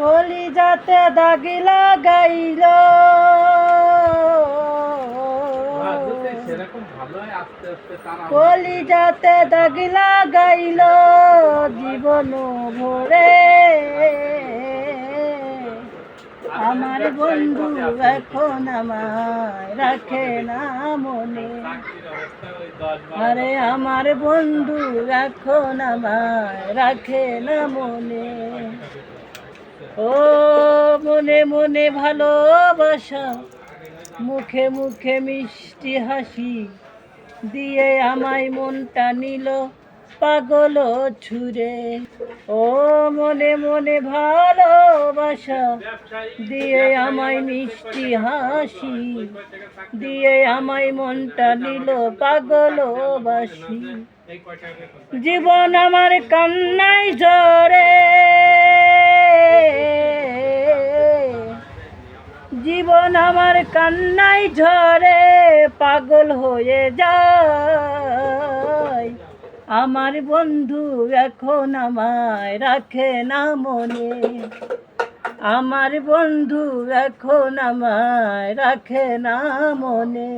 কলি যাতে দাগি লাগাইল। সেরকম ভালো আস্তে আস্তে তারা কলি যাতে দাগি লাগাইল জীবন ভরে। আমার বন্ধু এখন আমায় রাখে না মনে। আরে আমার বন্ধু এখন আমায় রাখে না মনে। ও মনে মনে ভালোবাসা, মুখে মুখে মিষ্টি হাসি দিয়ে আমায় মনটা নিল পাগল ছুঁড়ে। ও মনে মনে ভালোবাসা দিয়ে আমায় মিষ্টি হাসি দিয়ে আমায় মনটা নিল পাগল বাসি। জীবন আমার কান্নায় ঝরে জীবন আমার কান্নাই ঝরে, পাগল হয়ে যায়। আমার বন্ধু এখন আমায় রাখে না মনে। আমার বন্ধু এখন আমায় রাখে না মনে।